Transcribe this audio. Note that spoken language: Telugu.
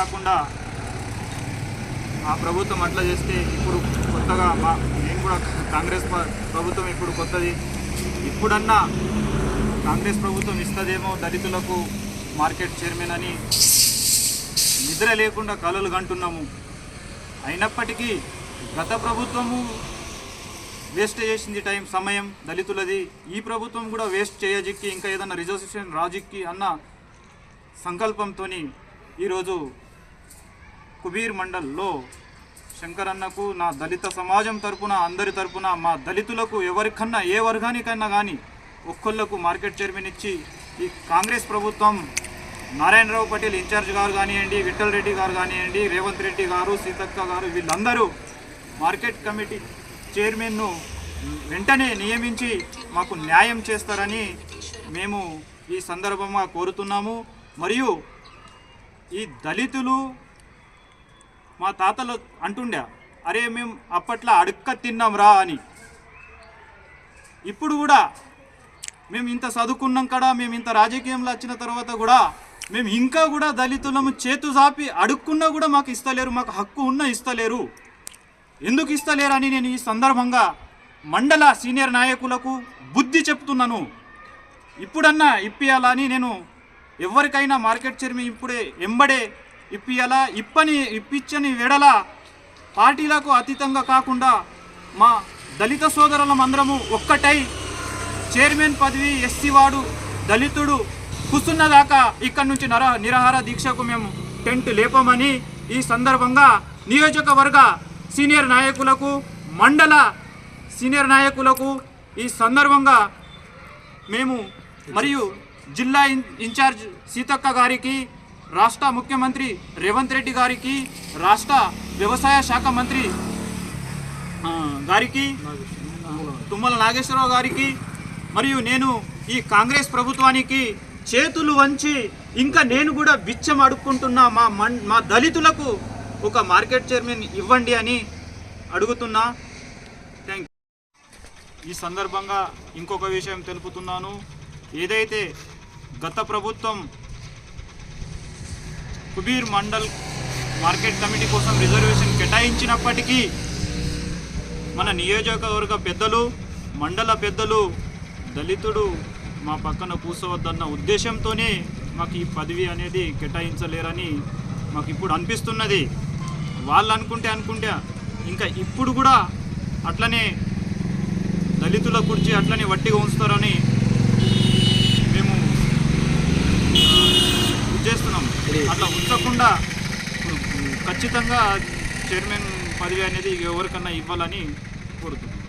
కాకుండా ఆ ప్రభుత్వం అట్లా చేస్తే ఇప్పుడు కొత్తగా మా నేను కూడా కాంగ్రెస్ ప్రభుత్వం ఇప్పుడు కొత్తది. ఇప్పుడన్నా కాంగ్రెస్ ప్రభుత్వం ఇస్తుందేమో దళితులకు మార్కెట్ చైర్మన్ అని నిద్ర లేకుండా కలలు కంటున్నాము. అయినప్పటికీ గత ప్రభుత్వము వేస్ట్ చేసింది టైం సమయం దళితులది. ఈ ప్రభుత్వం కూడా వేస్ట్ చేయజిక్కి ఇంకా ఏదన్నా రిజర్వేషన్ రాజిక్కి అన్న సంకల్పంతో ఈరోజు కుబీర్ మండల్లో శంకరన్నకు నా దళిత సమాజం తరపున అందరి తరపున మా దళితులకు ఎవరికన్నా ఏ వర్గానికైనా కానీ ఒక్కళ్ళకు మార్కెట్ చైర్మన్ ఇచ్చి ఈ కాంగ్రెస్ ప్రభుత్వం నారాయణరావు పటేల్ ఇన్ఛార్జ్ గారు కానివ్వండి విఠల్ రెడ్డి గారు కానివ్వండి రేవంత్ రెడ్డి గారు సీతక్క గారు వీళ్ళందరూ మార్కెట్ కమిటీ చైర్మన్ను వెంటనే నియమించి మాకు న్యాయం చేస్తారని మేము ఈ సందర్భంగా కోరుతున్నాము. మరియు ఈ దళితులు మా తాతలు అంటుండే అరే మేము అప్పట్లో అడుక్క తిన్నాం రా అని. ఇప్పుడు కూడా మేము ఇంత చదువుకున్నాం కదా మేము ఇంత రాజకీయంలో వచ్చిన తర్వాత కూడా మేము ఇంకా కూడా దళితులము చేతు చాపి అడుక్కున్నా కూడా మాకు ఇస్తలేరు మాకు హక్కు ఉన్నా ఇస్తలేరు. ఎందుకు ఇస్తలేరు అని నేను ఈ సందర్భంగా మండల సీనియర్ నాయకులకు బుద్ధి చెప్తున్నాను. ఇప్పుడన్నా ఇప్పియాలని నేను ఎవరికైనా మార్కెట్ చర్మి ఇప్పుడే ఎంబడే ఇప్పియాలా ఇప్పని ఇప్పించని వెడల పార్టీలకు అతీతంగా కాకుండా మా దళిత సోదరుల మందరము ఒక్కటై చైర్మన్ పదవి ఎస్సీ వాడు దళితుడు కూర్చున్న దాకా ఇక్కడ నుంచి నర నిరాహార దీక్షకు మేము టెంట్ లేపమని ఈ సందర్భంగా నియోజకవర్గ సీనియర్ నాయకులకు మండల సీనియర్ నాయకులకు ఈ సందర్భంగా మేము మరియు జిల్లా ఇన్ ఇన్ఛార్జ్ సీతక్క గారికి రాష్ట్ర ముఖ్యమంత్రి రేవంత్ రెడ్డి గారికి రాష్ట్ర వ్యవసాయ శాఖ మంత్రి గారికి తుమ్మల నాగేశ్వరరావు గారికి మరియు నేను ఈ కాంగ్రెస్ ప్రభుత్వానికి చేతులు వంచి ఇంకా నేను కూడా బిచ్చం అడుక్కుంటున్నా మా మా దళితులకు ఒక మార్కెట్ చైర్మన్ ఇవ్వండి అని అడుగుతున్నా. థ్యాంక్ ఈ సందర్భంగా ఇంకొక విషయం తెలుపుతున్నాను. ఏదైతే గత ప్రభుత్వం కుబీర్ మండల్ మార్కెట్ కమిటీ కోసం రిజర్వేషన్ కేటాయించినప్పటికీ మన నియోజకవర్గ పెద్దలు మండల పెద్దలు దళితుడు మా పక్కన కూర్చోవద్దన్న ఉద్దేశంతోనే మాకు ఈ పదవి అనేది కేటాయించలేరని మాకు ఇప్పుడు అనిపిస్తున్నది. వాళ్ళు అనుకుంటే అనుకుంటే ఇంకా ఇప్పుడు కూడా అట్లనే దళితుల కుర్చీ అట్లనే వట్టిగా ఉంచుతారని మేము ఆ, చేస్తున్నాం అట్లా కాకుండా ఖచ్చితంగా చైర్మన్ పదవి అనేది ఎవరికన్నా ఇవ్వాలని కోరుతున్నాను